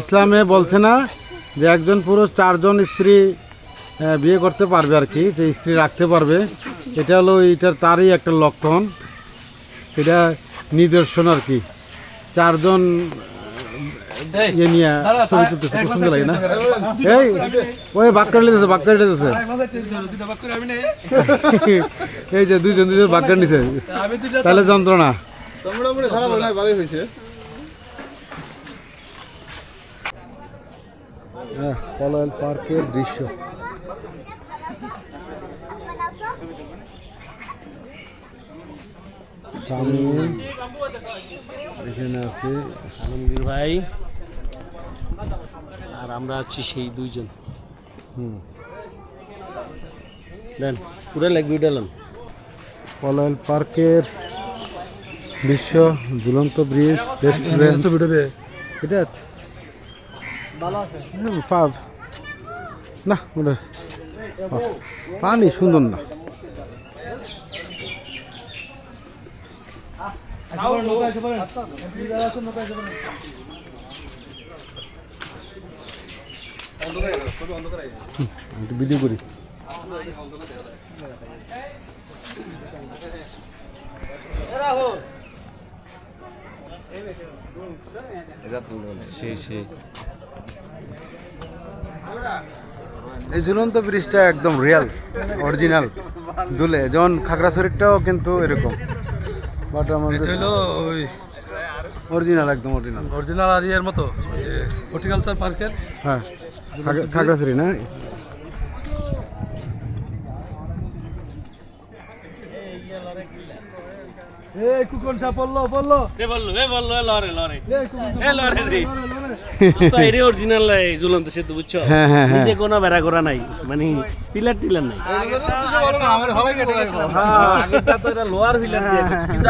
ইসলামে বলছে না যে একজন পুরুষ চারজন স্ত্রী বিয়ে করতে পারবে আর কি যে স্ত্রী রাখতে পারবে। এটা হলো এটার তারই একটা লক্ষণ। এটা নিদর্শন আর কি। চারজন ইয়ে নিয়ে ছবি তুলতেছে খুব সুন্দর লাগে না। এই ওই বাক্কার লেগেছে বাক্কার লেগেছে এই যে দুইজন দুইজন বাক্কার নিছে তাহলে যন্ত্রণা। হয় পলয়েল পার্কের দৃশ্য। সামনে এখানে আছে আলমগীর ভাই আর আমরা আছি সেই দুইজন। হুম। দেন পুরো লাগবে ডালাম পলয়েল পার্কের দৃশ্য ঝুলন্ত ব্রিজ রেস্টুরেন্ট এটা না ওটা পানি সুন্দর না। একটু ভিডিও করি। সেই সেই। এই ঝুলন্ত ব্রিজটা একদম রিয়াল অরিজিনাল দুলে যেমন খাগড়াছড়িটাও কিন্তু এরকম। বাট আমাদের হলো ওই অরিজিনাল একদম অরিজিনাল অরিজিনাল আর ইয়ের মতো হর্টিকালচার পার্কের হ্যাঁ খাগড়া- খাগড়াছড়ি না?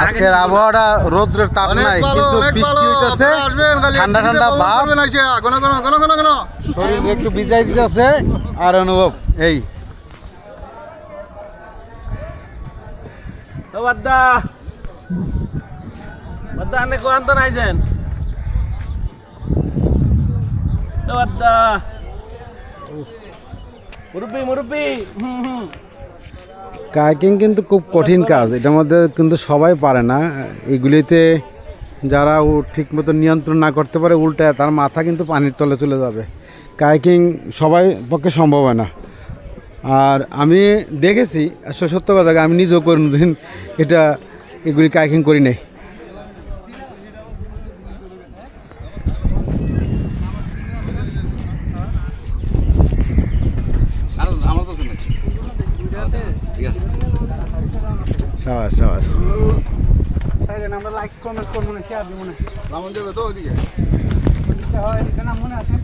আজকের আবহাওয়াটা রৌদ্রের তাপ নাই কিন্তু বৃষ্টি হইতেছে ঠান্ডা ঠান্ডা ভাব। শরীর একটু ভিজাই দিতেছে আর অনুভব এই। কাইকিং কিন্তু খুব কঠিন কাজ। এটার মধ্যে কিন্তু সবাই পারে না। এগুলিতে যারা ও ঠিক মতো নিয়ন্ত্রণ না করতে পারে, উল্টায় তার মাথা কিন্তু পানির তলে চলে যাবে। কাইকিং সবাই পক্ষে সম্ভব হয় না। আর আমি দেখেছি আসলে সত্য কথা আমি নিজেও কোনোদিন এটা এগুলি কাইকিং করি নাই। সাবাস সাবাস। আমরা লাইক কমেন্টস করব না শেয়ার দিব না। রামন যাবে তো ওইদিকে? হয় এখানে মনে আছে?